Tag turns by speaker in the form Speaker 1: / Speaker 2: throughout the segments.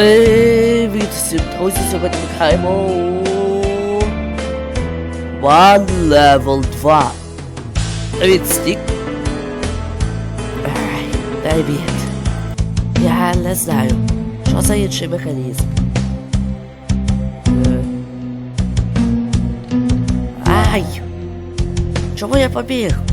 Speaker 1: Привіт друзі, сьогодні ми граємо One Level 2. Привіт, Стік. Привіт. Я не знаю, що за інший механізм. Ай! Чому я побіг?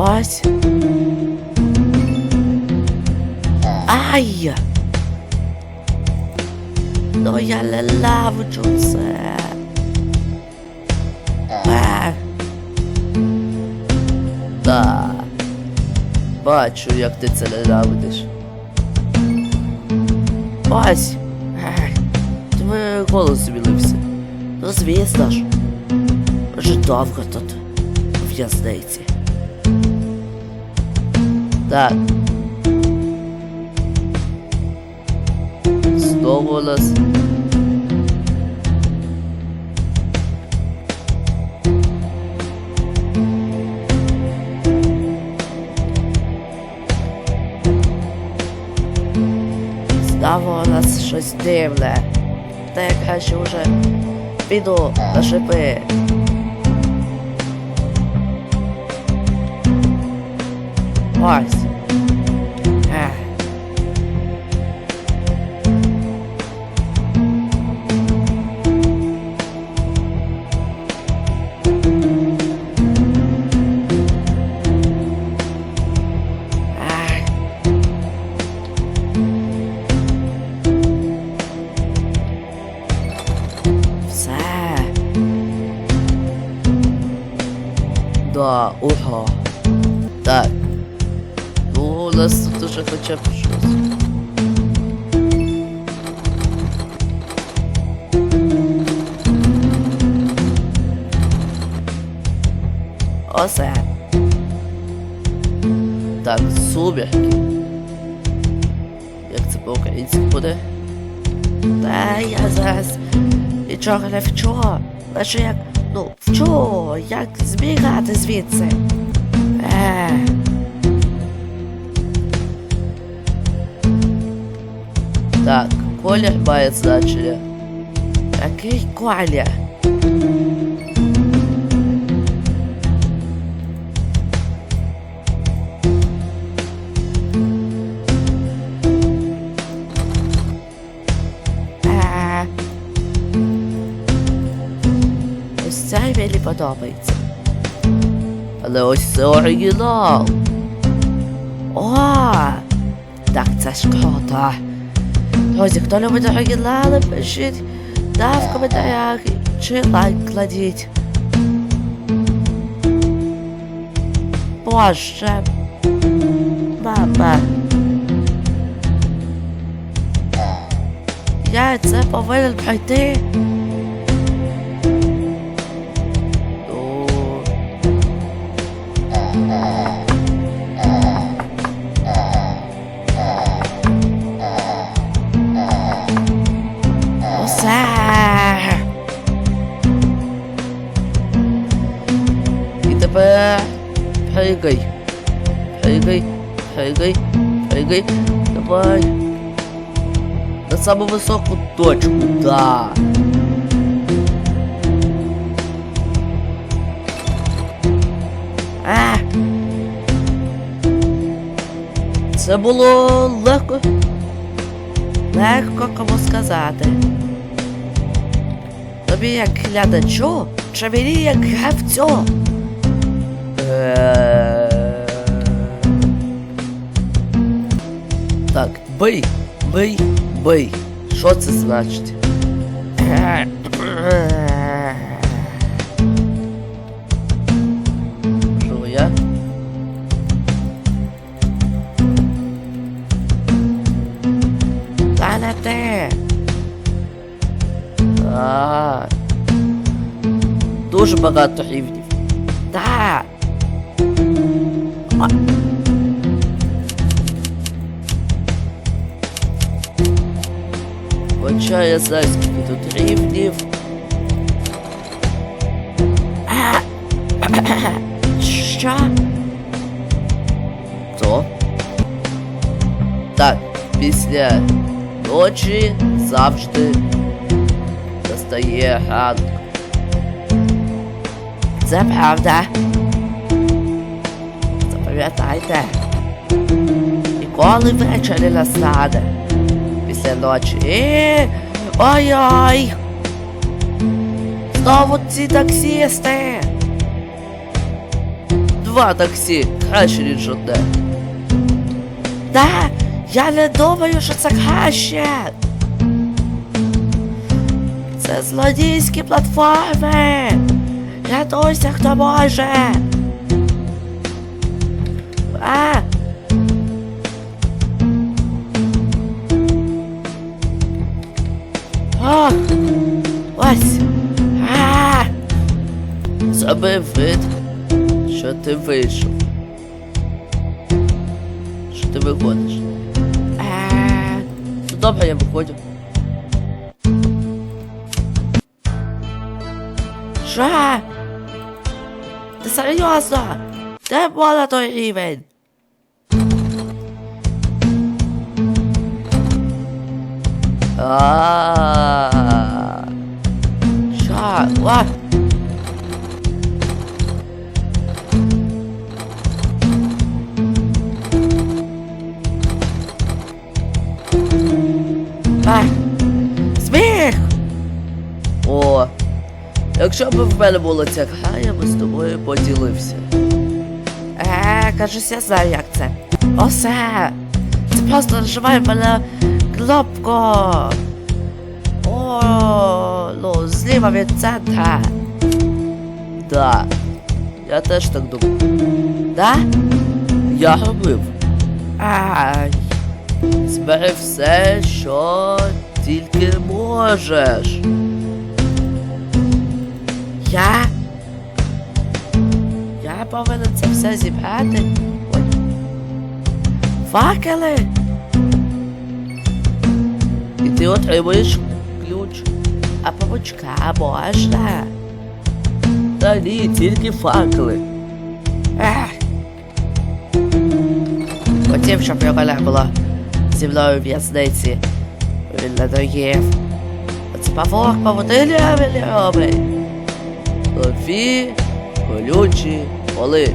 Speaker 1: Ось. Ай! Ну я ненавиджу це. Е. Да. Бачу, як ти це ненавидиш. Ось. Ай. Тебе голос змінився. Ну звісно ж. Вже довго тут в'язниці. Так. Знову у нас. У нас щось дивне. Та я краще вже піду на шипи. Ось. Ех. Ай. Все. Да, ого. Нас тут уже хоча б щось. Осе. Так, сумерки. Як це по-українськи буде? Та я зараз нічого не вчу. Лише як, ну, вчу, як збігати звідси. Е. Так, колір має значення. Який колір? Е. Цей мені подобається. Але ось це оригінал. О! Так це ж круто. Друзі, хто любить оригінали, пишіть та в коментарях чи лайк кладіть. Боже. Мама. Я це повинен пройти. Пригай. Пригай, пригай, пригай. Давай. На саму високу точку, да. А. Це було легко. Легко кому сказати. Тобі як глядачу, чи мені як гравцю? Е, бий, бий, бий. Що це значить? Що я? Та не те. А. Дуже багато рівнів. Так. вибачає зайських тут рівнів? Що? Хто? Так, після ночі завжди достає ганг. Це правда. Запам'ятайте. Ніколи ввечері не після ночі. Ой-ой! Знову ці таксісти! Два таксі, краще ніж одне. Да, я не думаю, що це краще. Це злодійські платформи. Рятуйся, хто може. Зроби вид, що ти вийшов. Що ти виходиш? А. Ну добре, я виходжу. Що? Ти серйозно? Де була той рівень? А. Що? What? Якщо б в мене була ця гра, я би з тобою поділився. Е, кажись, я знаю, як це. Осе! Це просто нажимай мене кнопку. О, ну, зліва від центра. Да. Я теж так думав. Да? Я робив. Ай. Збери все, що тільки можеш. Я? Я повинен це все зібрати. Ой. Факели. І ти отримуєш ключ. А павучка можна. Та ні, тільки факели. Ех. Хотів, щоб його не було зі мною в в'язниці. Він надоїв. Оце павук павутиня мені робить. Нові колючі поли.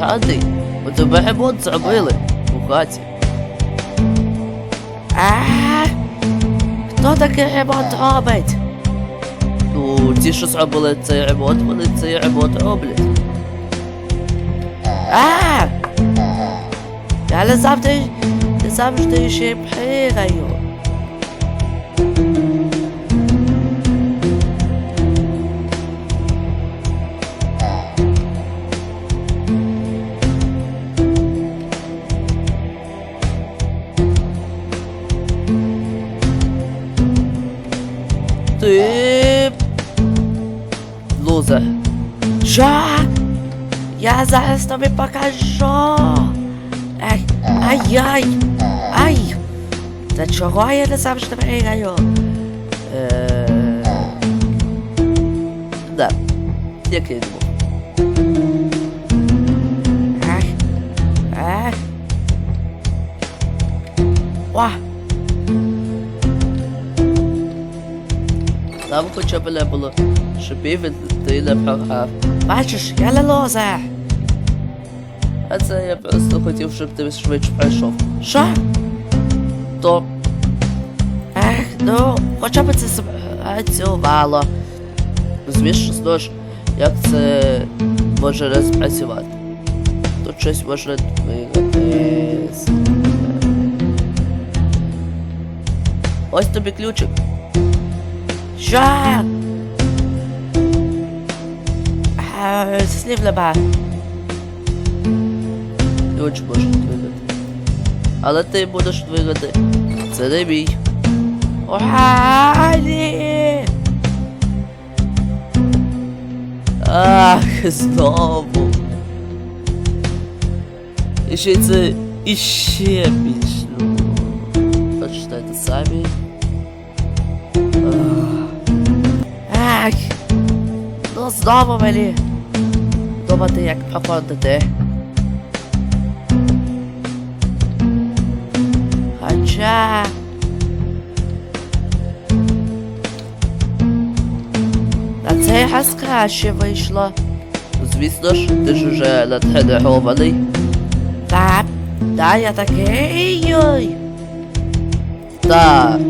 Speaker 1: Гадий, у тебе ремонт зробили у хаті. А, хто такий ремонт робить? Ну, ті, що зробили цей ремонт, вони цей ремонт роблять. А! Я не завжди, не завжди ще пригаю. Ти... Лузер. Що? Я зараз тобі покажу. Ай, ай-яй. Ай. Та чого я не завжди пригаю? Е... Да. Як я думав. Ай. Ай. О. Там хоча б не було, щоб і ти не програв. Бачиш, я не лозер. А це я просто хотів, щоб ти швидше пройшов. Що? То. Ех, ну, хоча б це спрацювало. Розумієш, знаєш, як це може не спрацювати. Тут щось може двигати. Ось тобі ключик. Е, Слів нема. Ключ може двигати. Але ти будеш двигати. Це не мій. Ура, ні! Ах, знову. І ще це іще більш. Ну, прочитайте самі. Ах. Так. Ну знову мені думати, як проходити. Хоча... На цей раз краще вийшло. Звісно ж, ти ж уже натренований. Та, та я такий. Ой. Так.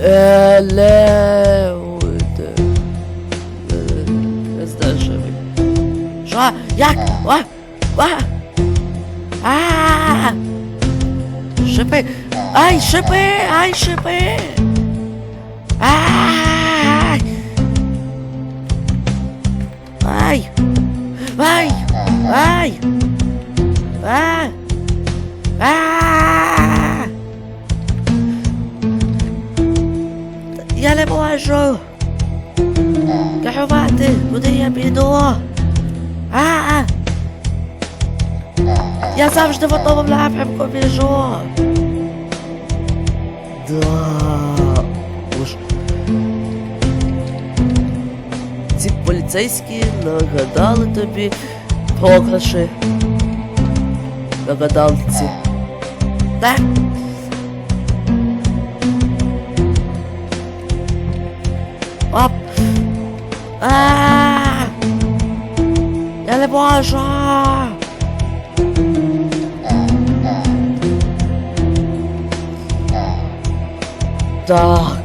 Speaker 1: Елеуде. Не знаю, що? Як? О! О! А! Шипи! Ай, шипи! Ай, шипи! Ай! Ай! Ай! Ай! А! А! Я не можу! Керувати! Куди я піду? А! Я завжди в одному напрямку біжу! Да. Уж. Ці поліцейські нагадали тобі програші. Нагадалці. Так? Оп! А! Я не можу! Так.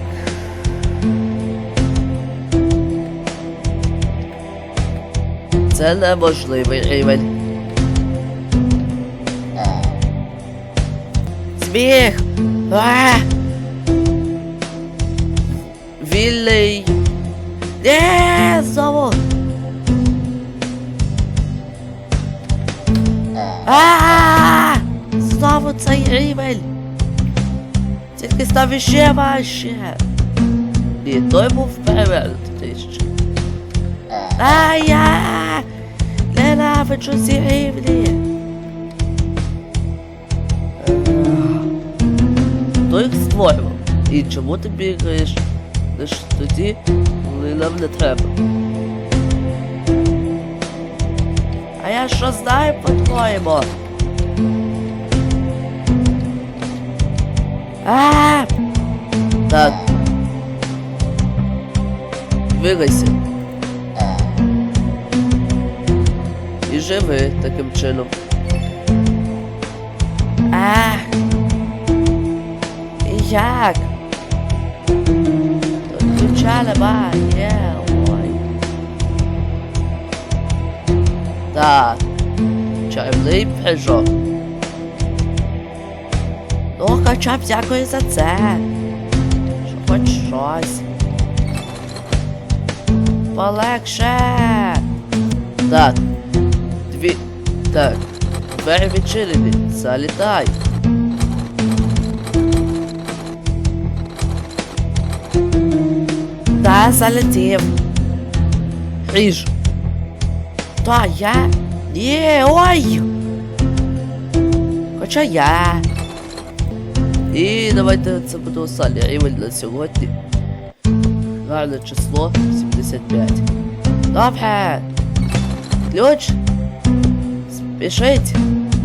Speaker 1: Це неможливий рівень. Сміх! Вільний! Не, знову! А! Знову цей рівень! Тільки став іще важче. Ні, той був перевернутий ще. А я ненавиджу ці рівні. Хто їх створював? І чому ти бігаєш лише тоді, коли нам не треба? А я що знаю, по-твоєму? А! Так. Двигайся. І живи таким чином. А! Як? Ключа немає, Так. Чайний пижок. Ну, хоча б дякую за це. Що хоч щось. Полегше. Так. Дві. Так. Двері відчинені. Залітай. Та залетів. Ріж. Та я? Ні, ой! Хоча я. І давайте це буде останній рівень на сьогодні. Гарне число 75. Добре. Ключ. Спішіть.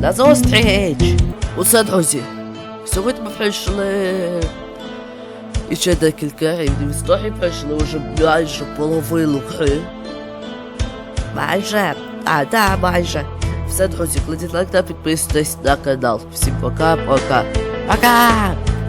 Speaker 1: На зустріч. Усе, друзі. Сьогодні ми пройшли. І ще декілька рівнів історії пройшли вже майже половину гри. Майже. А, да, майже. Все, друзі, кладіть лайк та підписуйтесь на канал. Всім пока-пока. Пока!